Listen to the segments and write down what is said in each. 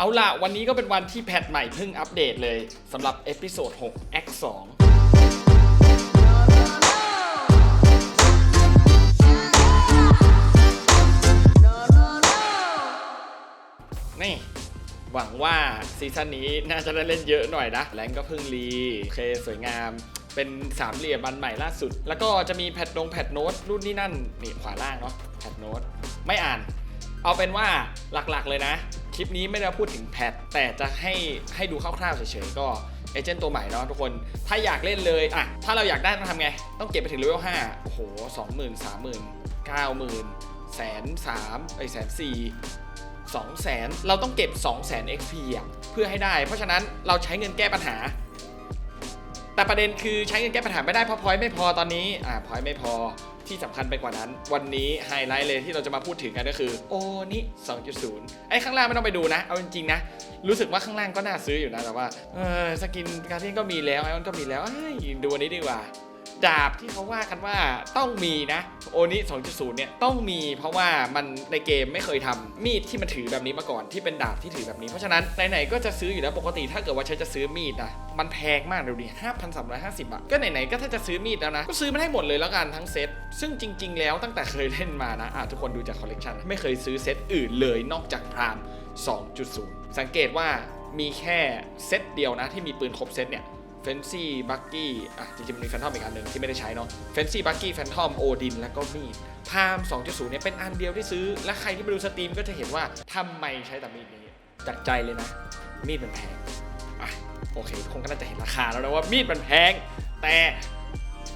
เอาล่ะ วันนี้ก็เป็นวันที่แพทใหม่เพิ่งอัปเดตเลยสำหรับเอพิโซด6 Act 2นี่หวังว่าซีซั่นนี้น่าจะได้เล่นเยอะหน่อยนะแรงก็เพิ่งรีเคสวยงามเป็นสามเหลี่ยมบันใหม่ล่าสุด แล้วก็จะมีแพทลงแพทโน้ตรุ่นนี้นั่นนี่ขวาล่างเนาะแพทโน้ตไม่อ่าน เอาเป็นว่าหลักๆเลยนะ คลิปนี้ไม่ได้พูดถึงแพทแต่จะให้ให้ดูคร่าวๆเฉยๆก็เอเจนต์ตัวใหม่เนาะทุกคน ถ้าอยากเล่นเลยอะถ้าเราอยากได้ต้องทำไง ต้องเก็บไปถึงเลเวล5โอ้โหสองหมื่นสามหมื่นเก้าหมื่นแสนสามไอ้แสนสี่สองแสนเราต้องเก็บ 2 0 0 0 0 0 XP อะเพื่อให้ได้ เพราะฉะนั้นเราใช้เงินแก้ปัญหา แต่ประเด็นคือใช้เงินแก้ปัญหาไม่ได้เพราะพอยต์ไม่พอตอนนี้อ่าพอยต์ไม่พอที่สำคัญไปกว่านั้น วันนี้ไฮไลท์เลยที่เราจะมาพูดถึงกันก็คือ โอ้นี่ 2.0 ไอ้ข้างล่างไม่ต้องไปดูนะ เอาจริงๆนะ รู้สึกว่าข้างล่างก็น่าซื้ออยู่นะ แต่ว่า เออสกินการ์เดียนก็มีแล้วไอออนก็มีแล้วดูอันนี้ดีกว่า ดาบที่เขาว่ากันว่าต้องมีนะโอนิ2.0เนี่ยต้องมีเพราะว่ามันในเกมไม่เคยทำมีดที่มันถือแบบนี้มาก่อนที่เป็นดาบที่ถือแบบนี้เพราะฉะนั้นไหนๆก็จะซื้ออยู่แล้วปกติถ้าเกิดว่าฉันจะซื้อมีดนะมันแพงมากดูดิ5,350บาทก็ไหนๆก็ถ้าจะซื้อมีดแล้วนะก็ซื้อมาให้หมดเลยแล้วกันทั้งเซตซึ่งจริง ๆ แล้วตั้งแต่เคยเล่นมานะอะทุกคนดูจากคอลเลกชันไม่เคยซื้อเซตอื่นเลยนอกจากพราม2.0 สังเกตว่ามีแค่เซตเดียวนะที่มีปืนครบเซตเนี่ย เฟนซี่บักกี้อะจริงๆมันมีแฟนทอมอีกอันหนึ่งที่ไม่ได้ใช้เนาะเฟนซี่บักกี้แฟนทอมโอดินแล้วก็มีดพาม2.0เนี่ยเป็นอันเดียวที่ซื้อ และใครที่ไปดูสตรีมก็จะเห็นว่าทำไมใช้แต่มีดนี้จากใจเลยนะ มีดมันแพงอะโอเคคนก็น่าจะเห็นราคาแล้วนะว่ามีดมันแพง แต่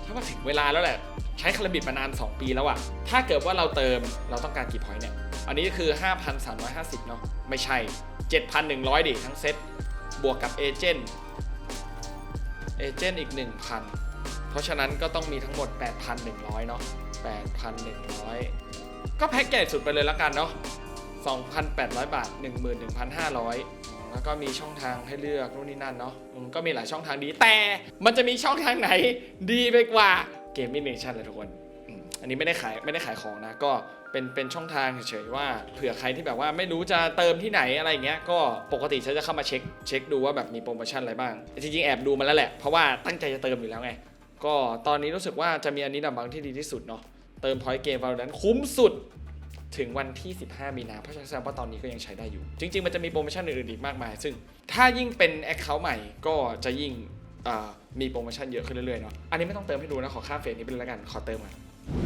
ถ้าว่าถึงเวลาแล้วแหละใช้คาราบิดมานาน 2 ปีแล้วอะถ้าเกิดว่าเราเติมเราต้องการกี่พอยต์เนี่ย อันนี้คือ 5,350 เนาะไม่ใช่ 7,100 ดิทั้งเซ็ตบวกกับเอเจนต์ เอเจนต์อีก 1,000 เพราะฉะนั้นก็ต้องมีทั้งหมด 8,100 เนาะ8,100 ก็แพ็กใหญ่สุดไปเลยละกันเนาะ2,800 บาท 11,500 แล้วก็มีช่องทางให้เลือกนู่นนี่นั่นเนาะอืมก็มีหลายช่องทางดี แต่มันจะมีช่องทางไหนดีไปกว่าเกมมิ่งเนชั่นเลยทุกคน อันนี้ไม่ได้ขายไม่ได้ขายของนะก็ เป็นเป็นช่องทางเฉยๆว่าเผื่อใครที่แบบว่าไม่รู้จะเติมที่ไหนอะไรเงี้ยก็ปกติฉันจะเข้ามาเช็คเช็คดูว่าแบบมีโปรโมชั่นอะไรบ้างจริงๆแอบดูมาแล้วแหละเพราะว่าตั้งใจจะเติมอยู่แล้วไงก็ตอนนี้รู้สึกว่าจะมีอันนี้ดับบางที่ดีที่สุดเนาะเติมพอยต์เกม Valorant คุ้มสุดถึงวันที่ 15 มีนา เพราะฉะนั้นแสดงว่าตอนนี้ก็ยังใช้ได้อยู่ จริง ๆ มันจะมีโปรโมชั่นอื่นๆอีกมากมาย ซึ่งถ้ายิ่งเป็น Account ใหม่ก็จะยิ่งมีโปรโมชั่นเยอะขึ้นเรื่อยๆเนาะ อันนี้ไม่ต้องเติมให้ดูนะ ขอค่าเฟซนี้ไปเลยละกัน ขอเติมก่อน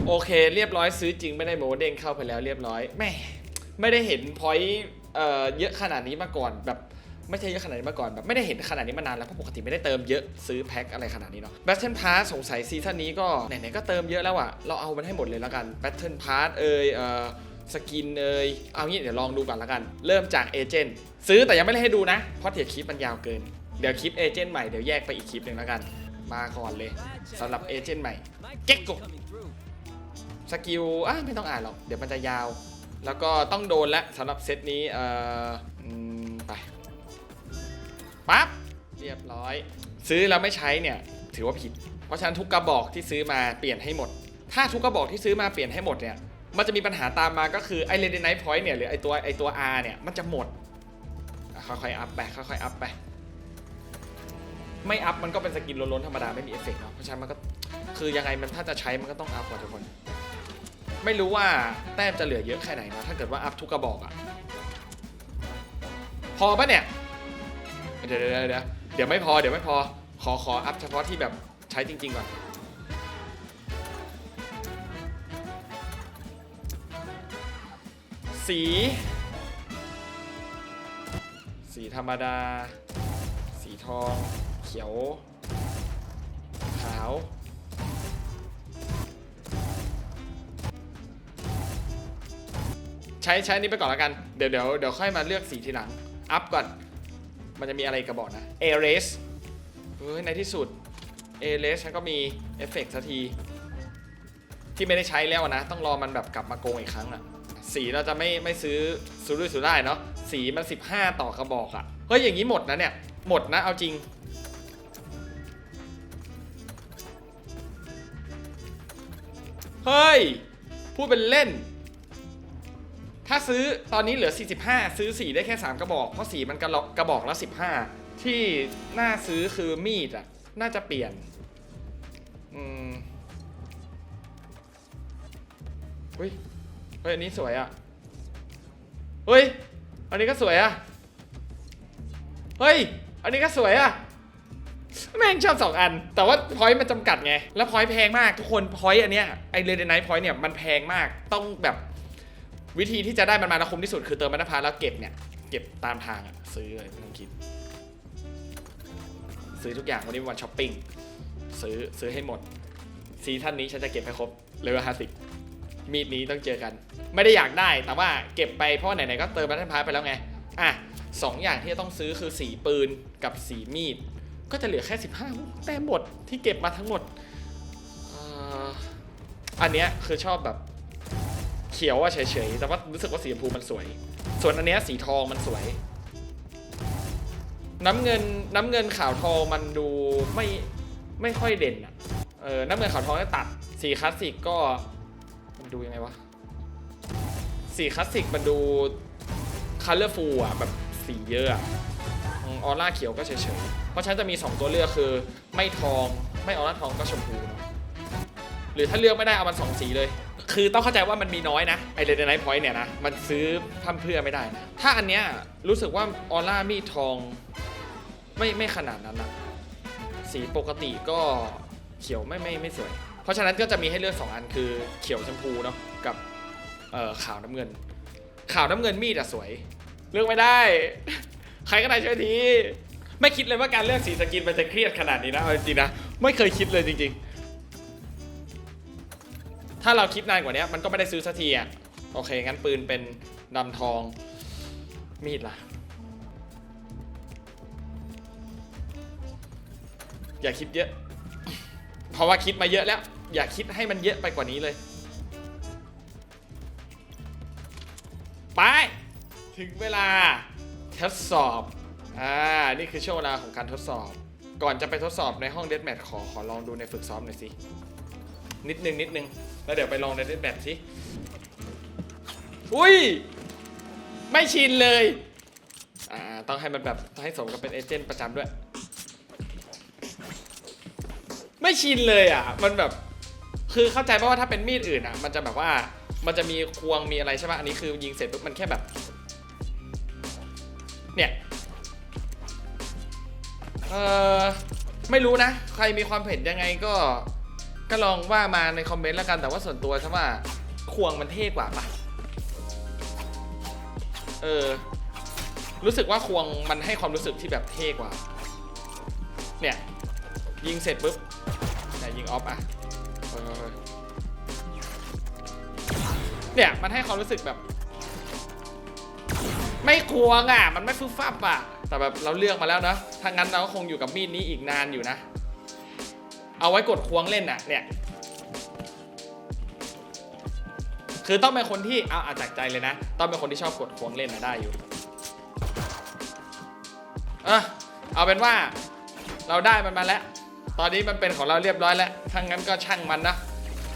โอเค เรียบร้อยซื้อจริงไม่ได้โมเด้งเข้าไปแล้วเรียบร้อยแม่ไม่ได้เห็นพอยต์เอ่อเยอะขนาดนี้มาก่อนแบบไม่ใช่เยอะขนาดนี้มาก่อนแบบไม่ได้เห็นขนาดนี้มานานแล้วเพราะปกติไม่ได้เติมเยอะซื้อแพ็คอะไรขนาดนี้เนาะ Battle Pass สงสัยซีซั่นนี้ก็ไหนๆก็เติมเยอะแล้วอะเราเอามันให้หมดเลยแล้วกัน Battle Pass เอยเอ่อสกินเอยเอางี้เดี๋ยวลองดูก่อนแล้วกัน เริ่มจากเอเจนต์ซื้อแต่ยังไม่ได้ให้ดูนะ เพราะเดี๋ยวคลิปมันยาวเกิน เดี๋ยวคลิปเอเจนต์ใหม่เดี๋ยวแยกไปอีกคลิปหนึ่งแล้วกัน มาก่อนเลยสำหรับเอเจนต์ใหม่เก็กโก สกิลอะไม่ต้องอ่านหรอก เดี๋ยวมันจะยาว แล้วก็ต้องโดนแล้วสำหรับเซตนี้ เอ่อไปปั๊บ เรียบร้อย ซื้อแล้วไม่ใช้เนี่ย ถือว่าผิด เพราะฉะนั้นทุกกระบอกที่ซื้อมาเปลี่ยนให้หมด ถ้าทุกกระบอกที่ซื้อมาเปลี่ยนให้หมดเนี่ย มันจะมีปัญหาตามมาก็คือไอเรนไนท์พอยต์เนี่ยหรือไอตัวไอตัว R เนี่ยมันจะหมด ค่อยๆอัพไปค่อยๆอัพไปไม่อัพมันก็เป็นสกินล้นๆธรรมดาไม่มีเอฟเฟกต์เนาะเพราะฉะนั้นมันก็คือยังไงมันถ้าจะใช้มันก็ต้องอัพกว่าทุกคน ไม่รู้ว่าแต้มจะเหลือเยอะแค่ไหนนะ ถ้าเกิดว่าอัพทุกกระบอกอะพอปะเนี่ย เดี๋ยวเดี๋ยวเดี๋ยวเดี๋ยวไม่พอเดี๋ยวไม่พอ ขอขออัพเฉพาะที่แบบใช้จริง ๆ ก่อน สี สีธรรมดา สีทอง เขียว ขาว ช้ใช้อนี้ไปก่อนแล้วกัน เดี๋ยวเดี๋ยวเดี๋ยวค่อยมาเลือกสีทีหลัง อัพก่อน มันจะมีอะไรกระบอกนะ a r a s เฮ้ยในที่สุด a r a s ฉันก็มีเอฟเฟกต์สักที ที่ไม่ได้ใช้แล้วนะ ต้องรอมันแบบกลับมาโกงอีกครั้งอะสีเราจะไม่ไม่ซื้อสุรุ่ยสุร่ายเนาะ สีมัน 15 ต่อกระบอกอะเฮ้ยอย่างนี้หมดนะเนี่ย หมดนะเอาจริงเฮ้ย พูดเป็นเล่น ถ้าซื้อตอนนี้เหลือ 45 ซื้อสีได้แค่ 3 กระบอก เพราะสีมันกระกระบอกละ 15 ที่น่าซื้อคือมีดอะ น่าจะเปลี่ยน อืมเฮ้ยเฮ้ยอันนี้สวยอะเฮ้ย อันนี้ก็สวยอะ เฮ้ย อันนี้ก็สวยอะ แม่งชอบสองอัน แต่ว่าพอยต์มันจำกัดไง แล้วพอยต์แพงมากทุกคน พอยต์อันเนี้ย ไอเรดไนท์พอยต์เนี่ยมันแพงมาก ต้องแบบ วิธีที่จะได้มันมาแล้วคุ้มที่สุดคือเติมมันพาแล้วเก็บเนี่ย เก็บตามทางอะซื้อเลยไม่ต้องคิด ซื้อทุกอย่างวันนี้เป็นวันช้อปปิ้งซื้อซื้อให้หมด ซีซั่นนี้ฉันจะเก็บให้ครบเลเวลห้าสิบมีดนี้ต้องเจอกัน ไม่ได้อยากได้แต่ว่าเก็บไปเพราะไหนๆก็เติมมันพาไปแล้วไงอะสองอย่างที่จะต้องซื้อคือสีปืนกับสีมีด ก็จะเหลือแค่ 15 แต้มหมดที่เก็บมาทั้งหมดออันเนี้ยคือชอบแบบ เขียวอะเฉยๆ แต่ว่ารู้สึกว่าสีชมพูมันสวย ส่วนอันเนี้ยสีทองมันสวย น้ำเงินน้ำเงินขาวทองมันดูไม่ไม่ค่อยเด่นอะเออน้ำเงินขาวทองจะตัด สีคลาสสิกก็มันดูยังไงวะ สีคลาสสิกมันดูคัลเลอร์ฟูลอะแบบสีเยอะอะออร่าเขียวก็เฉยๆ เพราะฉะนันจะมี 2 ตัวเลือกคือไม่ทองไม่ออร่าทองก็ชมพู หรือถ้าเลือกไม่ได้เอามันสองสีเลย คือต้องเข้าใจว่ามันมีน้อยนะไอเรดไนท์พอยต์เนี่ยนะ มันซื้อพั่มเพื่อไม่ได้นะ ถ้าอันเนี้ยรู้สึกว่าออร่ามีดทอง ไม่ไม่ขนาดนั้นนะสีปกติก็เขียวไม่ไม่ไม่สวย เพราะฉะนั้นก็จะมีให้เลือก 2 อันคือเขียวชมพูเนาะกับเอ่อขาวน้ำเงิน ขาวน้ำเงินมีดอะสวย เลือกไม่ได้ ใครก็ได้ช่วยที ไม่คิดเลยว่าการเลือกสีสกินมันจะเครียดขนาดนี้นะเอาจริงๆนะ ไม่เคยคิดเลยจริง ๆ ถ้าเราคิดนานกว่านี้มันก็ไม่ได้ซื้อสักทีอะโอเค งั้นปืนเป็นดำทอง มีดล่ะ อย่าคิดเยอะ เพราะว่าคิดมาเยอะแล้ว อย่าคิดให้มันเยอะไปกว่านี้เลย ไป ถึงเวลาทดสอบ อ่า นี่คือช่วงเวลาของการทดสอบ ก่อนจะไปทดสอบในห้องเดดแมทขอขอลองดูในฝึกซ้อมหน่อยสิ นิดนึงนิดนึงแล้วเดี๋ยวไปลองในเดแมทสิอุ้ย ไม่ชินเลย อ่า ต้องให้มันแบบต้องให้สมกับเป็นเอเจนต์ประจำด้วย ไม่ชินเลยอะ มันแบบ คือเข้าใจป่ะว่าถ้าเป็นมีดอื่นอะ มันจะแบบว่า มันจะมีควงมีอะไรใช่ป่ะ อันนี้คือยิงเสร็จปุ๊บมันแค่แบบ เนี่ย เออไม่รู้นะ ใครมีความเห็นยังไงก็ ก็ลองว่ามาในคอมเมนต์แล้วกันแต่ว่าส่วนตัวฉันว่าควงมันเท่กว่าปะเออ รู้สึกว่าควงมันให้ความรู้สึกที่แบบเท่กว่า เนี่ย ยิงเสร็จปุ๊บเนี่ยยิงออฟอะเนี่ยมันให้ความรู้สึกแบบ ไม่ควงอะ มันไม่ฟึบฟับอะ แต่แบบเราเลือกมาแล้วเนอะถ้างั้นเราก็คงอยู่กับมีดนี้อีกนานอยู่นะ เอาไว้กดควงเล่นน่ะเนี่ยคือต้องเป็นคนที่เอาอาจากใจเลยนะ ต้องเป็นคนที่ชอบกดควงเล่นนะได้อยู่เออเอาเป็นว่าเราได้มันมาแล้ว ตอนนี้มันเป็นของเราเรียบร้อยแล้วถ้างั้นก็ช่างมันนะ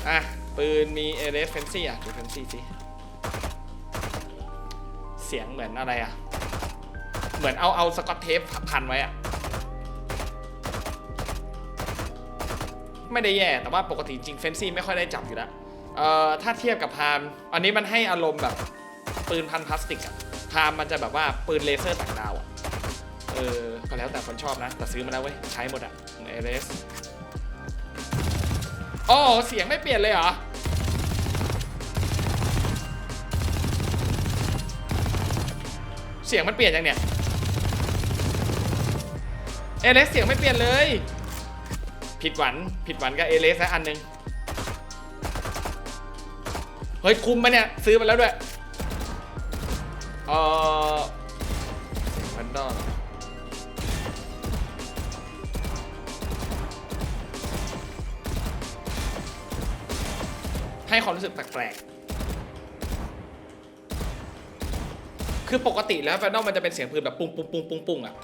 อะปืนมีเอเรสเฟนซี่อะดูเฟนซี่สิเสียงเหมือนอะไรอะ เหมือนเอาเอาสกอตเทปพันไว้อะ ไม่ได้แย่ แต่ว่าปกติจริงเฟนซี่ไม่ค่อยได้จับอยู่แล้วเอ่อถ้าเทียบกับพามอันนี้มันให้อารมณ์แบบปืนพันพลาสติกอะพามมันจะแบบว่าปืนเลเซอร์ต่างดาวอะเออก็แล้วแต่คนชอบนะ แต่ซื้อมาแล้วเว้ย ใช้หมดอะเอเรสอ๋อเสียงไม่เปลี่ยนเลยเหรอเสียงมันเปลี่ยนยังเนี่ยเอเลสเสียงไม่เปลี่ยนเลย ผิดหวังผิดหวังกับเอเลสอันหนึ่งเฮ้ย คุ้มไหมเนี่ย ซื้อมาแล้วด้วย เออพันดอลให้ความรู้สึกแปลกๆ คือปกติแล้วแฟนดอลมันจะเป็นเสียงปืนแบบปุ้งปุ้งปุ้งปุ้งปุ้งอะ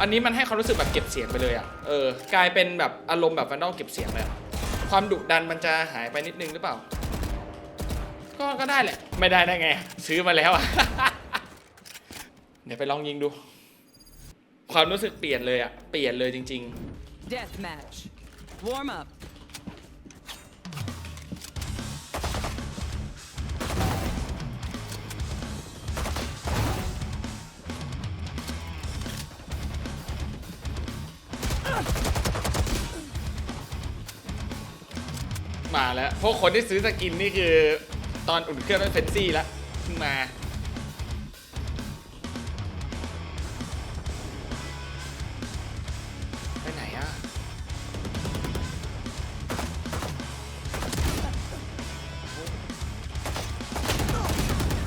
อันนี้มันให้ความรู้สึกแบบเก็บเสียงไปเลยอะ เออ กลายเป็นแบบอารมณ์แบบแฟนดอลเก็บเสียงเลย ความดุดันมันจะหายไปนิดนึงหรือเปล่า ก็ ก็ได้แหละ ไม่ได้ได้ไง ซื้อมาแล้วอะ เดี๋ยวไปลองยิงดู ความรู้สึกเปลี่ยนเลยอะ เปลี่ยนเลยจริง Death match. Warm up. พวกคนที่ซื้อสกินนี่คือตอนอุ่นเครื่องด้วยเฟนซี่แล้วเพิ่งมา ไปไหนอะ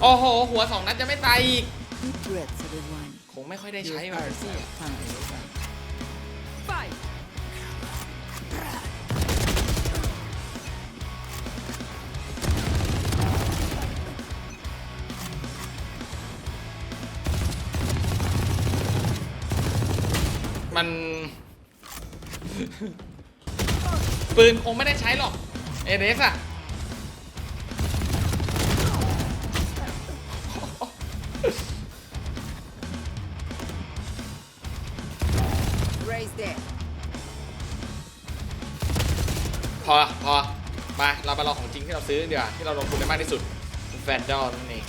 โอ้โห หัวสองนัดจะไม่ตายอีก Deep breaths, everyone. คงไม่ค่อยได้ใช้ Your มา hearts are fine. ปืนคงไม่ได้ใช้หรอกเอเดสอะ Raise there. พอ พอ มา เรามาลองของจริงที่เราซื้อเดี๋ยวาที่เราลงทุนได้มากที่สุดแฟนดอลนั่นเอง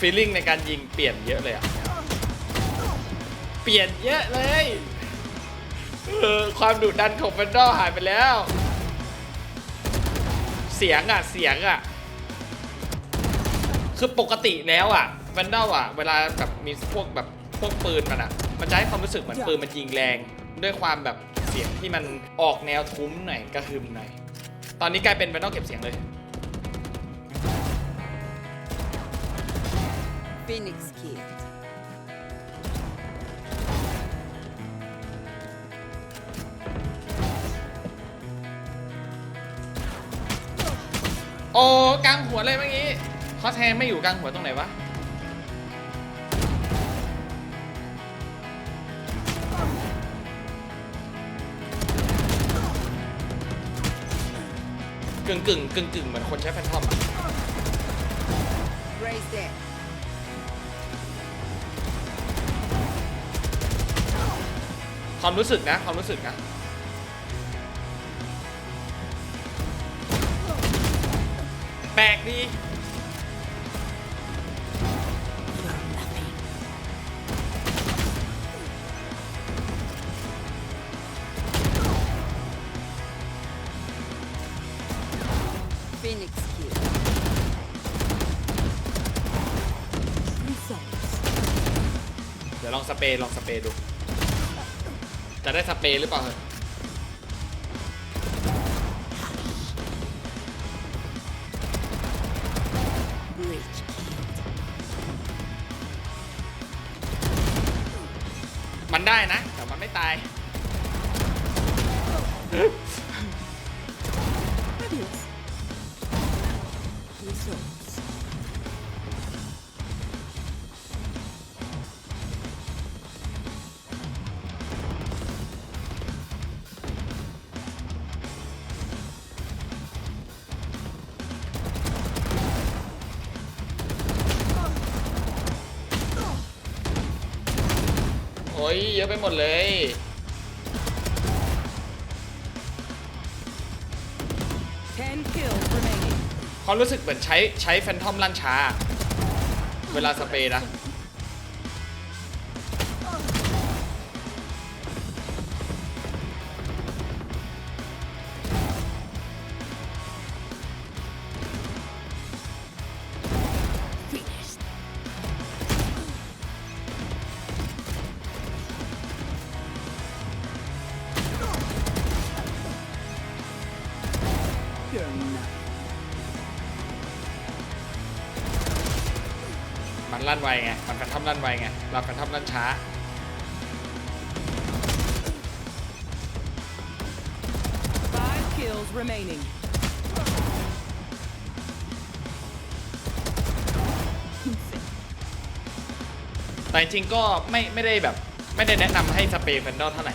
ฟีลลิ่งในการยิงเปลี่ยนเยอะเลยอะเปลี่ยนเยอะเลยเออความดุดันของแฟนดอลหายไปแล้ว เสียงอะเสียงอะคือปกติแล้วอะแวนดอลอะเวลาแบบมีพวกแบบพวกปืนมันอะมันจะให้ความรู้สึกเหมือนปืนมันยิงแรง ด้วยความแบบเสียงที่มันออกแนวทุ้มหน่อยกระหึ่มหน่อยตอนนี้กลายเป็นแวนดอลเก็บเสียงเลย Phoenix Kid. โอ้กลางหัวเลยเมื่อกี้คอสแทนไม่อยู่กลางหัวตรงไหนวะ กึ่งกึ่งกึ่งกึ่งเหมือนคนใช้แฟนทอมอะ Raise there. ความรู้สึกนะ ความรู้สึกนะ แปลกดี Phoenix Kid. Results. เดี๋ยวลองสเปรย์ลองสเปรย์ดู จะได้สเปรย์หรือเปล่ามันได้นะ แต่มันไม่ตาย ยเยอะไปหมดเลย Ten kills remaining. ความรู้สึกเหมือนใช้ใช้แฟนทอมลั่นช้า เวลาสเปรย์นะ มันลั่นไวไง มันแฟนทอมลั่นไวไง เราแฟนทอมลั่นช้า Five kills remaining. แต่จริงๆก็ไม่ไม่ได้แบบไม่ได้แนะนำให้สเปรย์แฟนดอลเท่าไหร่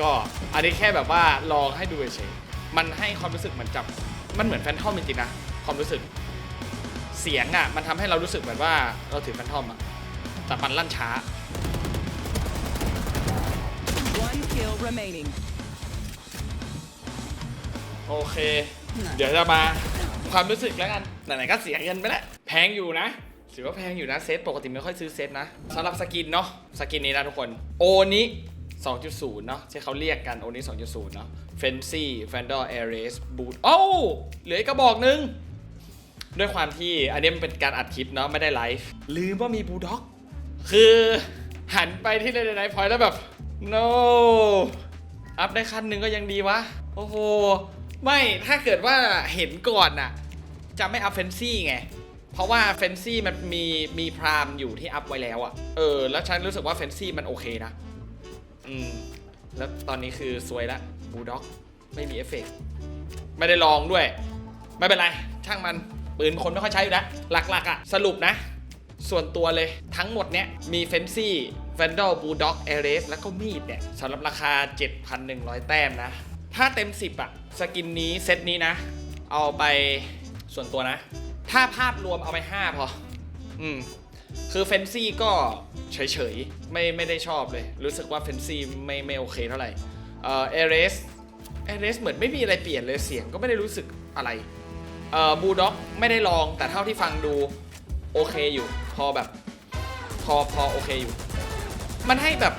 ก็อันนี้แค่แบบว่าลองให้ดูเฉยๆมันให้ความรู้สึกเหมือนจับ มันเหมือนแฟนทอมจริงๆนะความรู้สึกเสียงอะมันทำให้เรารู้สึกเหมือนว่าเราถือแฟนทอมอะแต่มันลั่นช้า One kill remaining. โอเค เดี๋ยวจะมาความรู้สึกแล้วกันไหนๆก็เสียเงินไปแล้วแพงอยู่นะถือว่าแพงอยู่นะเซตปกติไม่ค่อยซื้อเซตนะสำหรับสกินเนาะสกินนี้นะทุกคน โอนิ 2.0 เนาะที่เขาเรียกกันโอนิ2.0 เนาะเฟนซี่แฟนดอร์แอร์เรสบูทโอ้เหลืออีกกระบอกหนึง ด้วยความที่อันนี้มันเป็นการอัดคลิปเนาะไม่ได้ไลฟ์ลืมว่ามีบูด็อก คือหันไปที่เลนไนพอยแล้วแบบ no อัพได้ขั้นหนึ่งก็ยังดีวะ โอ้โห ไม่ถ้าเกิดว่าเห็นก่อนน่ะ จะไม่อัพเฟนซี่ไง เพราะว่าเฟนซี่มันมีมีพรามอยู่ที่อัพไว้แล้วอะเออ แล้วฉันรู้สึกว่าเฟนซี่มันโอเคนะ อืม แล้วตอนนี้คือซวยละบูด็อก ไม่มีเอฟเฟกต์ไม่ได้ลองด้วย ไม่เป็นไร ช่างมันปืนคนไม่ค่อยใช้อยู่แล้วหลักๆอะสรุปนะ ส่วนตัวเลยทั้งหมดเนี้ยมีเฟนซี่แวนดอลบูด็อกเอเรสแล้วก็มีดเนี่ยสำหรับราคา 7,100 แต้มนะ ถ้าเต็ม 10อะสกินนี้เซตนี้นะ เอาไปส่วนตัวนะ ถ้าภาพรวมเอาไป 5 พอ อืม คือเฟนซี่ก็เฉยๆ ไม่ไม่ได้ชอบเลย รู้สึกว่าเฟนซี่ไม่ไม่โอเคเท่าไหร่ เอ่อเอเรสเอเรสเหมือนไม่มีอะไรเปลี่ยนเลยเสียงก็ไม่ได้รู้สึกอะไร เอ่อบูด็อกไม่ได้ลองแต่เท่าที่ฟังดูโอเคอยู่ พอแบบพอพอโอเคอยู่ มันให้แบบ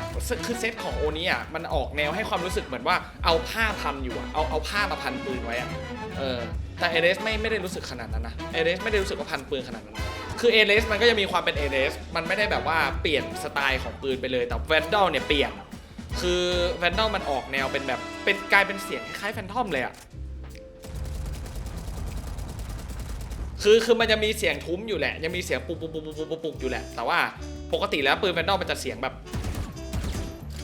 คือเซตของโอนี้อะมันออกแนวให้ความรู้สึกเหมือนว่าเอาผ้าพันอยู่อะเอาเอาผ้ามาพันปืนไว้อะเออแต่เอเรสไม่ไม่ได้รู้สึกขนาดนั้นนะเอเรสไม่ได้รู้สึกว่าพันปืนขนาดนั้น คือเอเรสมันก็จะมีความเป็นเอเรสมันไม่ได้แบบว่าเปลี่ยนสไตล์ของปืนไปเลย แต่แวนดอลเนี่ยเปลี่ยน คือแวนดอลมันออกแนวเป็นแบบเป็นกลายเป็นเสียงคล้ายๆแฟนทอมเลยอะคือคือมันจะมีเสียงทุ้มอยู่แหละ ยังมีเสียงปุกปุกปุกปุกปุกปุกปุกอยู่แหละ แต่ว่าปกติแล้วปืนแวนดอลมันจะเสียงแบบ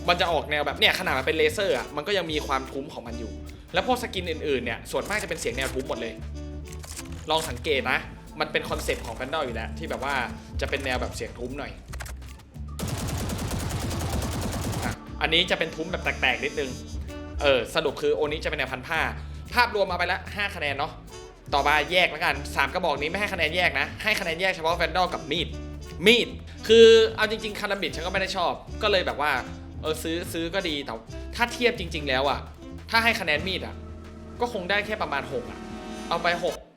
มันจะออกแนวแบบเนี่ยขนาดมันเป็นเลเซอร์อะมันก็ยังมีความทุ้มของมันอยู่ แล้วพวกสกินอื่นๆเนี่ยส่วนมากจะเป็นเสียงแนวทุ้มหมดเลย ลองสังเกตนะ มันเป็นคอนเซ็ปต์ของแวนดอลอยู่แล้ว ที่แบบว่าจะเป็นแนวแบบเสียงทุ้มหน่อยอันนี้จะเป็นทุ้มแบบแตกๆนิดนึง เออสรุปคือโอนี้จะเป็นแนวพันผ้า ภาพรวมมาไปละ5คะแนนเนาะ ต่อมาแยกแล้วกัน 3 กระบอกนี้ไม่ให้คะแนนแยกนะ ให้คะแนนแยกเฉพาะแวนดอลกับมีด มีด คือเอาจริงๆคาราบิดฉันก็ไม่ได้ชอบ ก็เลยแบบว่า เออซื้อซื้อก็ดี แต่ถ้าเทียบจริง ๆ แล้วอะถ้าให้คะแนนมีดอะก็คงได้แค่ประมาณ 6อะเอาไป 6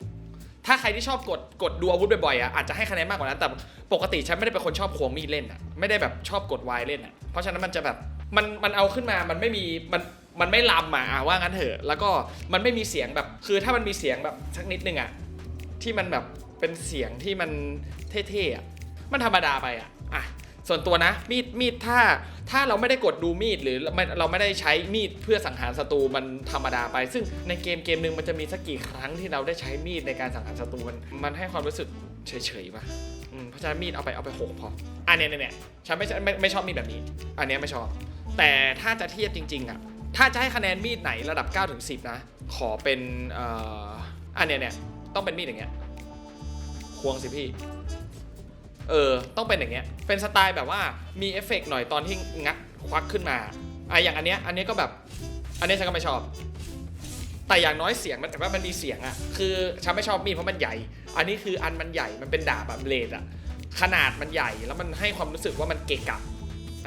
ถ้าใครที่ชอบกดกดดูอาวุธบ่อยๆอะอาจจะให้คะแนนมากกว่านั้นแต่ปกติฉันไม่ได้เป็นคนชอบควงมีดเล่นอะไม่ได้แบบชอบกดวายเล่นอะเพราะฉะนั้นมันจะแบบมันมันเอาขึ้นมามันไม่มีมันมันไม่ลำอะอะว่างั้นเถอะ แล้วก็มันไม่มีเสียงแบบคือถ้ามันมีเสียงแบบสักนิดนึงอะที่มันแบบเป็นเสียงที่มันเท่ๆอะมันธรรมดาไปอะอะ ส่วนตัวนะมีดมีดถ้าถ้าเราไม่ได้กดดูมีดหรือไม่เราไม่ได้ใช้มีดเพื่อสังหารศัตรูมันธรรมดาไป ซึ่งในเกมเกมหนึ่งมันจะมีสักกี่ครั้งที่เราได้ใช้มีดในการสังหารศัตรูมันมันให้ความรู้สึกเฉยๆป่ะเพราะฉะนั้นมีดเอาไปเอาไปหกพออันเนี้ยเนี่ยเนี่ยฉันไม่ไม่ไม่ชอบมีดแบบนี้ อันเนี้ยไม่ชอบ แต่ถ้าจะเทียบจริง ๆอะถ้าจะให้คะแนนมีดไหนระดับ9ถึง10 นะ ขอเป็นอ่ออันเนี้ยเนี่ยต้องเป็นมีดอย่างเงี้ยควงสิพี่ เออ ต้องเป็นอย่างเงี้ย เป็นสไตล์แบบว่ามีเอฟเฟกต์หน่อยตอนที่งัดควักขึ้นมาอะอย่างอันเนี้ย อันเนี้ยก็แบบ อันเนี้ยฉันก็ไม่ชอบ แต่อย่างน้อยเสียงมันแต่ว่ามันมีเสียงอะคือฉันไม่ชอบมีดเพราะมันใหญ่ อันนี้คืออันมันใหญ่ มันเป็นดาบแบบเลดอะขนาดมันใหญ่ แล้วมันให้ความรู้สึกว่ามันเกะกะ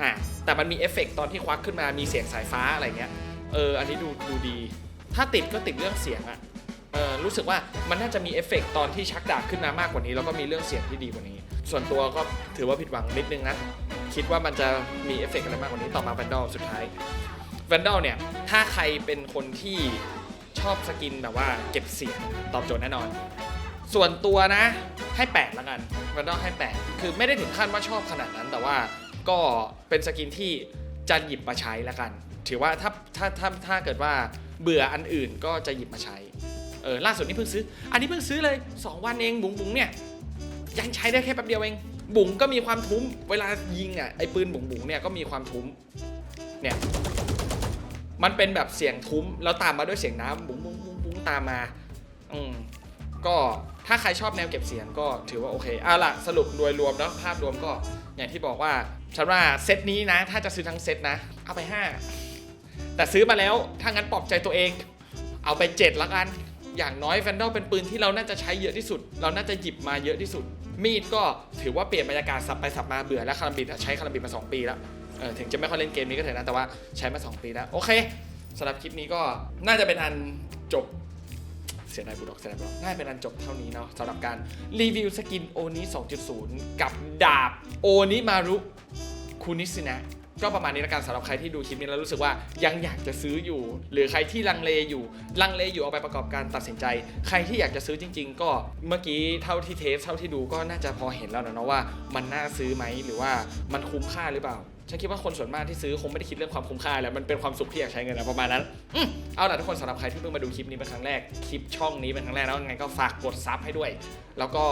อะ แต่มันมีเอฟเฟกต์ตอนที่ควักขึ้นมา มีเสียงสายฟ้าอะไรเงี้ย เออ อันนี้ดูดูดี ถ้าติดก็ติดเรื่องเสียงอะเออรู้สึกว่ามันน่าจะมีเอฟเฟกต์ตอนที่ชักดาบขึ้นมามากกว่านี้ แล้วก็มีเรื่องเสียงที่ดีกว่านี้ ส่วนตัวก็ถือว่าผิดหวังนิดนึงนะ คิดว่ามันจะมีเอฟเฟกต์อะไรมากกว่านี้ต่อมาแวนดอลสุดท้ายแวนดอลเนี่ย ถ้าใครเป็นคนที่ชอบสกินแบบว่าเก็บเสียงตอบโจทย์แน่นอน ส่วนตัวนะให้8แล้วกันแวนดอลให้8คือไม่ได้ถึงขั้นว่าชอบขนาดนั้น แต่ว่าก็เป็นสกินที่จะหยิบมาใช้แล้วกัน ถือว่าถ้าถ้าถ้าถ้าเกิดว่าเบื่ออันอื่นก็จะหยิบมาใช้เออล่าสุดนี่เพิ่งซื้อ อันนี้เพิ่งซื้อเลย 2 วันเองบุ๋งบุ๋งเนี่ย ยังใช้ได้แค่แป๊บเดียวเอง บุ๋งก็มีความทุ้ม เวลายิงอะไอ้ปืนบุ๋งบุ๋งเนี่ยก็มีความทุ้ม เนี่ย มันเป็นแบบเสียงทุ้ม แล้วตามมาด้วยเสียงน้ำบุ๋งบุ๋งบุ๋งบุ๋งตามมา อืมก็ถ้าใครชอบแนวเก็บเสียงก็ถือว่าโอเคอะล่ะสรุปโดยรวมแล้วภาพรวมก็อย่างที่บอกว่าฉันว่าเซตนี้นะ ถ้าจะซื้อทั้งเซตนะ เอาไป 5 แต่ซื้อมาแล้วถ้างั้นปลอบใจตัวเอง เอาไป7ละกันอย่างน้อยแฟนดอลเป็นปืนที่เราน่าจะใช้เยอะที่สุด เราน่าจะหยิบมาเยอะที่สุด มีดก็ถือว่าเปลี่ยนบรรยากาศสับไปสับมาเบื่อแล้วคาราบิดใช้คาราบิดมา 2 ปีแล้วเออถึงจะไม่ค่อยเล่นเกมนี้ก็เถอะนะแต่ว่าใช้มา 2 ปีแล้วโอเคสำหรับคลิปนี้ก็น่าจะเป็นอันจบเสียดายบุดอกเสียดายบุดอกน่าจะเป็นอันจบเท่านี้เนาะสำหรับการรีวิวสกินโอนี้2.0 กับดาบโอนิมารุคุนิสินะ ก็ประมาณนี้ละกันสำหรับใครที่ดูคลิปนี้แล้วรู้สึกว่ายังอยากจะซื้ออยู่ หรือใครที่ลังเลอยู่ลังเลอยู่เอาไปประกอบการตัดสินใจ ใครที่อยากจะซื้อจริง ๆ ก็เมื่อกี้เท่าที่เทสเท่าที่ดูก็น่าจะพอเห็นแล้วนะเนาะว่า มันน่าซื้อไหมหรือว่ามันคุ้มค่าหรือเปล่าฉันคิดว่าคนส่วนมากที่ซื้อคงไม่ได้คิดเรื่องความคุ้มค่าแล้วมันเป็นความสุขที่อยากใช้เงินนะประมาณนั้นอืมเอาล่ะทุกคนสำหรับใครที่เพิ่งมาดูคลิปนี้เป็นครั้งแรกคลิปช่องนี้เป็นครั้งแรกแล้วยังไงก็ฝากกดซับให้ด้วย แล้วก็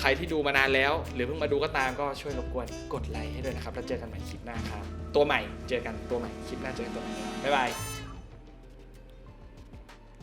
ใครที่ดูมานานแล้ว หรือเพิ่งมาดูก็ตามก็ช่วยรบกวนกดไลค์ให้ด้วยนะครับ แล้วเจอกันใหม่คลิปหน้าครับ ตัวใหม่เจอกันตัวใหม่คลิปหน้าเจอกันตัวใหม่บ๊ายบาย